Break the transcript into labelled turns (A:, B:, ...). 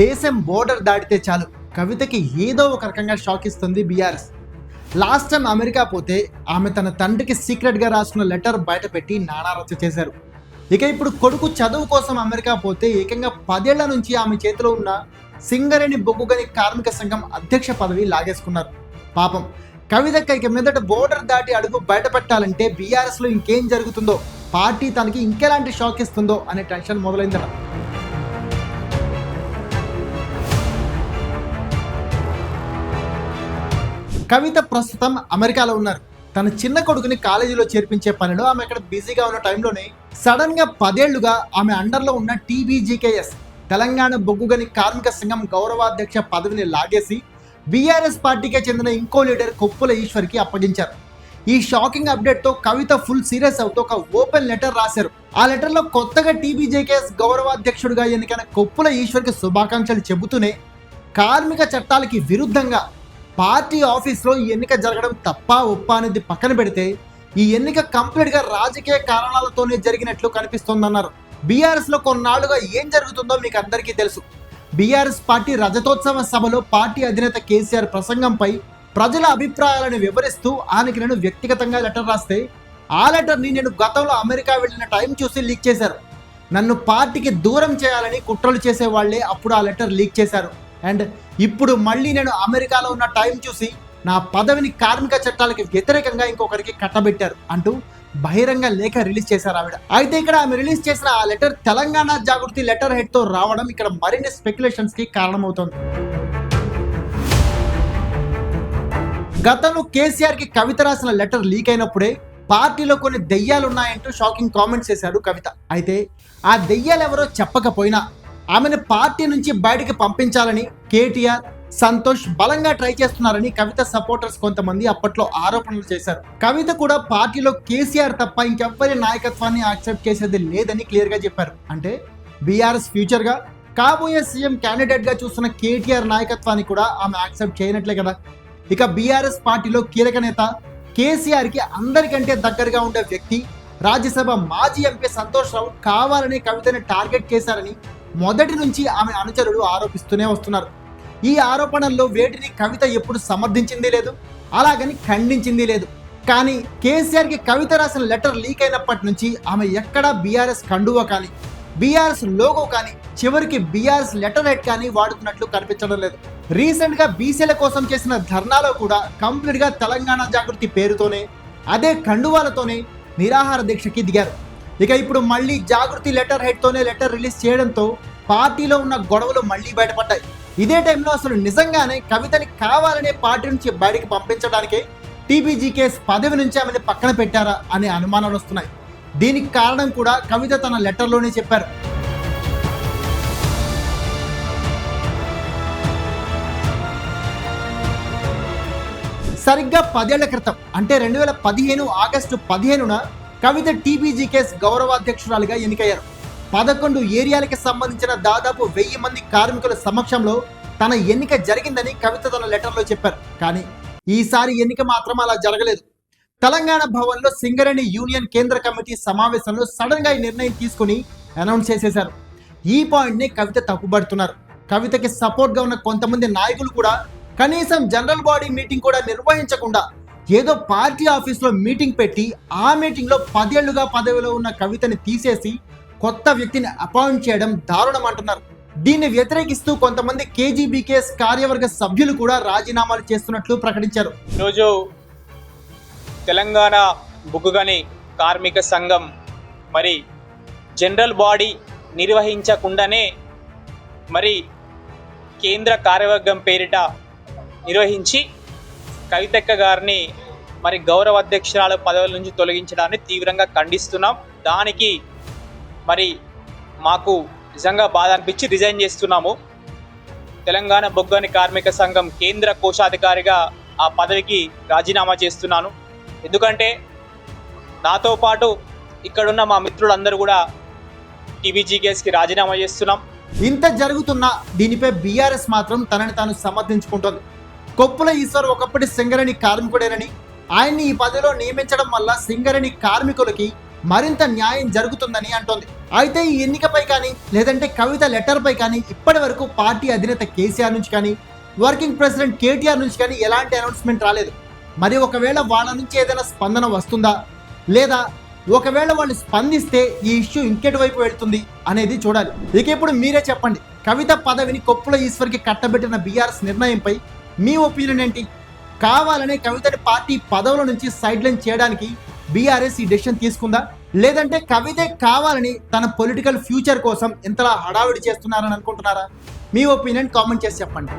A: దేశం బోర్డర్ దాటితే చాలు. కవితకి ఏదో ఒక రకంగా షాక్ ఇస్తుంది బీఆర్ఎస్ లాస్ట్ టైం అమెరికా పోతే ఆమె తన తండ్రికి సీక్రెట్గా రాసుకున్న లెటర్ బయటపెట్టి నానారచ్చ చేశారు. ఇక ఇప్పుడు కొడుకు చదువు కోసం అమెరికా పోతే ఏకంగా పదేళ్ళ నుంచి ఆమె చేతిలో ఉన్న సింగరేణి బొగ్గుగని కార్మిక సంఘం అధ్యక్ష పదవి లాగేసుకున్నారు. పాపం కవితక్క ఇక మీదట బోర్డర్ దాటి అడుగు బయట పెట్టాలంటే బీఆర్ఎస్లో ఇంకేం జరుగుతుందో పార్టీ తనకి ఇంకెలాంటి షాక్ ఇస్తుందో అనే టెన్షన్ మొదలైందట. కవిత ప్రస్తుతం అమెరికాలో ఉన్నారు. తన చిన్న కొడుకుని కాలేజీలో చేర్పించే పనిలో ఆమె అక్కడ బిజీగా ఉన్న టైంలోనే సడన్గా పదేళ్ళుగా ఆమె అండర్లో ఉన్న టీబీజీకేఎస్ తెలంగాణ బొగ్గుగని కార్మిక సంఘం గౌరవాధ్యక్ష పదవిని లాగేసి బీఆర్ఎస్ పార్టీకే చెందిన ఇంకో లీడర్ కొప్పుల ఈశ్వర్కి అప్పగించారు. ఈ షాకింగ్ అప్డేట్తో కవిత ఫుల్ సీరియస్ అవుతూ ఒక ఓపెన్ లెటర్ రాశారు. ఆ లెటర్లో కొత్తగా టీబీజేకేఎస్ గౌరవాధ్యక్షుడిగా ఎన్నికైన కొప్పుల ఈశ్వర్కి శుభాకాంక్షలు చెబుతూనే కార్మిక చట్టాలకి విరుద్ధంగా పార్టీ ఆఫీస్లో ఈ ఎన్నిక జరగడం తప్ప ఉప్ప అనేది పక్కన పెడితే ఈ ఎన్నిక కంప్లీట్గా రాజకీయ కారణాలతోనే జరిగినట్లు కనిపిస్తోందన్నారు. బీఆర్ఎస్లో కొన్నాళ్ళుగా ఏం జరుగుతుందో మీకు అందరికీ తెలుసు. బీఆర్ఎస్ పార్టీ రజతోత్సవ సభలో పార్టీ అధినేత కేసీఆర్ ప్రసంగంపై ప్రజల అభిప్రాయాలను వివరిస్తూ ఆయనకి నేను వ్యక్తిగతంగా లెటర్ రాస్తే ఆ లెటర్ని నేను గతంలో అమెరికా వెళ్ళిన టైం చూసి లీక్ చేశారు. నన్ను పార్టీకి దూరం చేయాలని కుట్రలు చేసేవాళ్ళే అప్పుడు ఆ లెటర్ లీక్ చేశారు. అండ్ ఇప్పుడు మళ్ళీ నేను అమెరికాలో ఉన్న టైం చూసి నా పదవిని కార్మిక చట్టాలకి వ్యతిరేకంగా ఇంకొకరికి కట్టబెట్టారు అంటూ బహిరంగ లేఖ రిలీజ్ చేశారు ఆవిడ. అయితే ఇక్కడ ఆమె రిలీజ్ చేసిన ఆ లెటర్ తెలంగాణ జాగృతి లెటర్ హెడ్తో రావడం ఇక్కడ మరిన్ని స్పెక్యులేషన్స్కి కారణమవుతోంది. గతంలో కేసీఆర్కి కవిత రాసిన లెటర్ లీక్ అయినప్పుడే పార్టీలో కొన్ని దెయ్యాలు ఉన్నాయంటూ షాకింగ్ కామెంట్స్ చేశాడు కవిత. అయితే ఆ దెయ్యాలు ఎవరో చెప్పకపోయినా ఆమెను పార్టీ నుంచి బయటికి పంపించాలని కేటీఆర్ సంతోష్ బలంగా ట్రై చేస్తున్నారని కవిత సపోర్టర్స్ కొంతమంది అప్పట్లో ఆరోపణలు చేశారు. కవిత కూడా పార్టీలో కేసీఆర్ తప్ప ఇంకెవ్వరి నాయకత్వాన్ని యాక్సెప్ట్ చేసేది లేదని క్లియర్గా చెప్పారు. అంటే బీఆర్ఎస్ ఫ్యూచర్గా కాబోయే సీఎం క్యాండిడేట్గా చూస్తున్న కేటీఆర్ నాయకత్వాన్ని కూడా ఆమె యాక్సెప్ట్ చేయనట్లే కదా. ఇక బీఆర్ఎస్ పార్టీలో కీలక నేత కేసీఆర్కి అందరికంటే దగ్గరగా ఉండే వ్యక్తి రాజ్యసభ మాజీ ఎంపీ సంతోష్ రావు కావాలని కవితని టార్గెట్ చేశారని మొదటి నుంచి ఆమె అనుచరులు ఆరోపిస్తూనే వస్తున్నారు. ఈ ఆరోపణల్లో వేటిని కవిత ఎప్పుడు సమర్థించింది లేదు అలాగని ఖండించింది లేదు. కానీ కేసీఆర్కి కవిత రాసిన లెటర్ లీక్ అయినప్పటి నుంచి ఆమె ఎక్కడా బీఆర్ఎస్ కండువో కానీ బీఆర్ఎస్ లోగో కానీ చివరికి బీఆర్ఎస్ లెటర్ హెడ్ కానీ వాడుతున్నట్లు కనిపించడం లేదు. రీసెంట్గా బీసీల కోసం చేసిన ధర్నాలో కూడా కంప్లీట్గా తెలంగాణ జాగృతి పేరుతోనే అదే కండువాలతోనే నిరాహార దీక్షకి దిగారు. ఇక ఇప్పుడు మళ్ళీ జాగృతి లెటర్ హెడ్తోనే లెటర్ రిలీజ్ చేయడంతో పార్టీలో ఉన్న గొడవలు మళ్ళీ బయటపడ్డాయి. ఇదే టైంలో అసలు నిజంగానే కవితని కావాలనే పార్టీ నుంచి బయటికి పంపించడానికే టీబీజీకేఎస్ పదవి నుంచి ఆమెను పక్కన పెట్టారా అనే అనుమానాలు వస్తున్నాయి. దీనికి కారణం కూడా కవిత తన లెటర్లోనే చెప్పారు. సరిగ్గా పదేళ్ళ క్రితం అంటే రెండు వేల పదిహేను ఆగస్టు పదిహేనున కవిత టీబీజీకేఎస్ గౌరవాధ్యక్షురాలిగా ఎన్నికయ్యారు. పదకొండు ఏరియాలకి సంబంధించిన దాదాపు వెయ్యి మంది కార్మికుల సమక్షంలో తన ఎన్నిక జరిగిందని కవిత తన లెటర్లో చెప్పారు. కానీ ఈసారి ఎన్నిక మాత్రం అలా జరగలేదు. తెలంగాణ భవన్లో సింగరేణి యూనియన్ కేంద్ర కమిటీ సమావేశంలో సడన్గా ఈ నిర్ణయం తీసుకుని అనౌన్స్ చేసేశారు. ఈ పాయింట్ని కవిత తప్పుబడుతున్నారు. కవితకి సపోర్ట్గా ఉన్న కొంతమంది నాయకులు కూడా కనీసం జనరల్ బాడీ మీటింగ్ కూడా నిర్వహించకుండా ఏదో పార్టీ ఆఫీస్లో మీటింగ్ పెట్టి ఆ మీటింగ్లో పదేళ్ళుగా పదవిలో ఉన్న కవితని తీసేసి కొత్త వ్యక్తిని అపాయింట్ చేయడం దారుణం అంటున్నారు. దీన్ని వ్యతిరేకిస్తూ కొంతమంది కేజీబీకేఎస్ కార్యవర్గ సభ్యులు కూడా రాజీనామాలు చేస్తున్నట్లు ప్రకటించారు.
B: ఈరోజు తెలంగాణ బుగ్గుగని కార్మిక సంఘం మరి జనరల్ బాడీ నిర్వహించకుండానే మరి కేంద్ర కార్యవర్గం పేరిట నిర్వహించి కవితక్క గారిని మరి గౌరవ అధ్యక్షురాల పదవుల నుంచి తొలగించడాన్ని తీవ్రంగా ఖండిస్తున్నాం. దానికి మరి మాకు నిజంగా బాధ అనిపించి రిజైన్ చేస్తున్నాము. తెలంగాణ బొగ్గని కార్మిక సంఘం కేంద్ర కోశాధికారిగా ఆ పదవికి రాజీనామా చేస్తున్నాను. ఎందుకంటే నాతో పాటు ఇక్కడున్న మా మిత్రులందరూ కూడా టీబీజీకేఎస్కి రాజీనామా చేస్తున్నాం.
A: ఇంత జరుగుతున్నా దీనిపై బీఆర్ఎస్ మాత్రం తనని తాను సమర్థించుకుంటుంది. కొప్పుల ఈశ్వర్ ఒకప్పటి సింగరేణి కార్మికుడేనని ఆయన్ని ఈ పదవిలో నియమించడం వల్ల సింగరేణి కార్మికులకి మరింత న్యాయం జరుగుతుందని అంటోంది. అయితే ఈ ఎన్నికపై కానీ లేదంటే కవిత లెటర్పై కానీ ఇప్పటి వరకు పార్టీ అధినేత కేసీఆర్ నుంచి కానీ వర్కింగ్ ప్రెసిడెంట్ కేటీఆర్ నుంచి కానీ ఎలాంటి అనౌన్స్మెంట్ రాలేదు. మరి ఒకవేళ వాళ్ళ నుంచి ఏదైనా స్పందన వస్తుందా? లేదా ఒకవేళ వాళ్ళు స్పందిస్తే ఈ ఇష్యూ ఇంకెటి వైపు వెళ్తుంది అనేది చూడాలి. ఇక ఇప్పుడు మీరే చెప్పండి. కవిత పదవిని కొప్పుల ఈశ్వర్కి కట్టబెట్టిన బీఆర్ఎస్ నిర్ణయంపై మీ ఒపీనియన్ ఏంటి? కావాలనే కవితని పార్టీ పదవుల నుంచి సైడ్లైన్ చేయడానికి బీఆర్ఎస్ ఈ డెసిషన్ తీసుకుందా? లేదంటే కవితే కావాలని తన పొలిటికల్ ఫ్యూచర్ కోసం ఇంతలా హడావిడి చేస్తున్నారని అనుకుంటున్నారా? మీ ఒపీనియన్ కామెంట్ చేసి చెప్పండి.